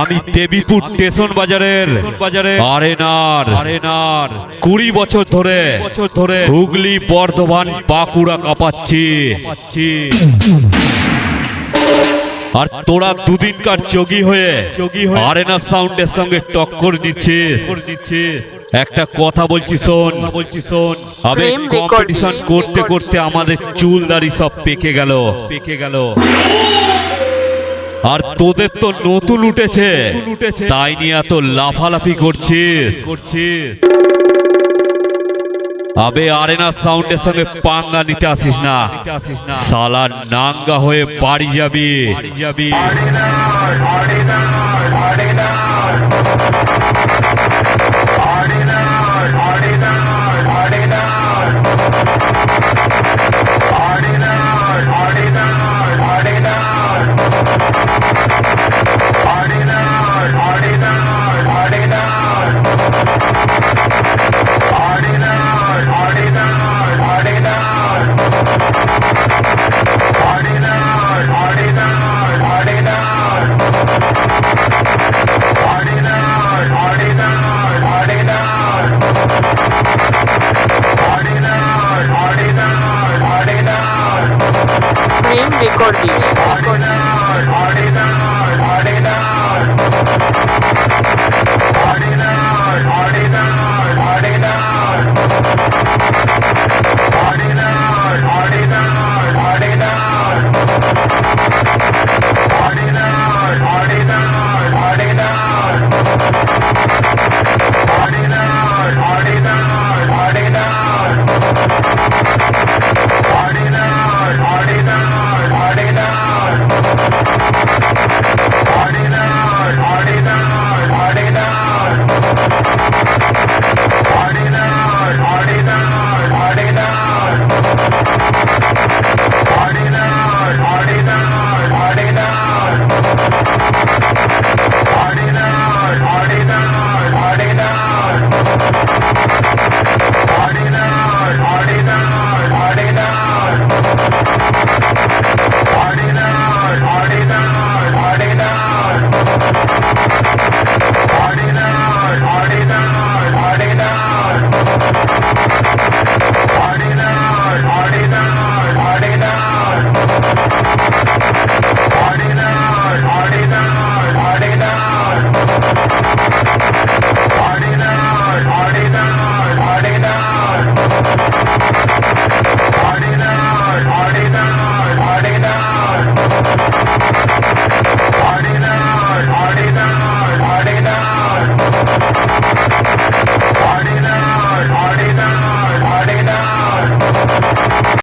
আমি দেবীপুর স্টেশন বাজারের বাজারে আরেনার। আরেনার কুড়ি বছর ধরে বছর ধরে হুগলি বর্ধমান বাঁকুড়া কাঁপাচ্ছি। আর তোরা দুদিনকার যোগী হয়ে যোগী হয়ে আরেনা সাউন্ডের সঙ্গে টক্কর দিচ্ছিস দিচ্ছিস। একটা কথা বলছি শোন। বলছি শোন আবে কম্পিটিশন করতে করতে আমাদের চুল দাড়ি সব পেকে গেল। পেকে গেল। আর তোদের তো নতুন উঠেছে। তাই নিয়ে এত লাফালাফি করছিস। করছিস আবে আরেনা সাউন্ডের সঙ্গে পাঙ্গা নিতে আসিস না। সালা নাঙ্গা হয়ে বাড়ি যাবি। যাবি। প্রেম রেকর্ডিং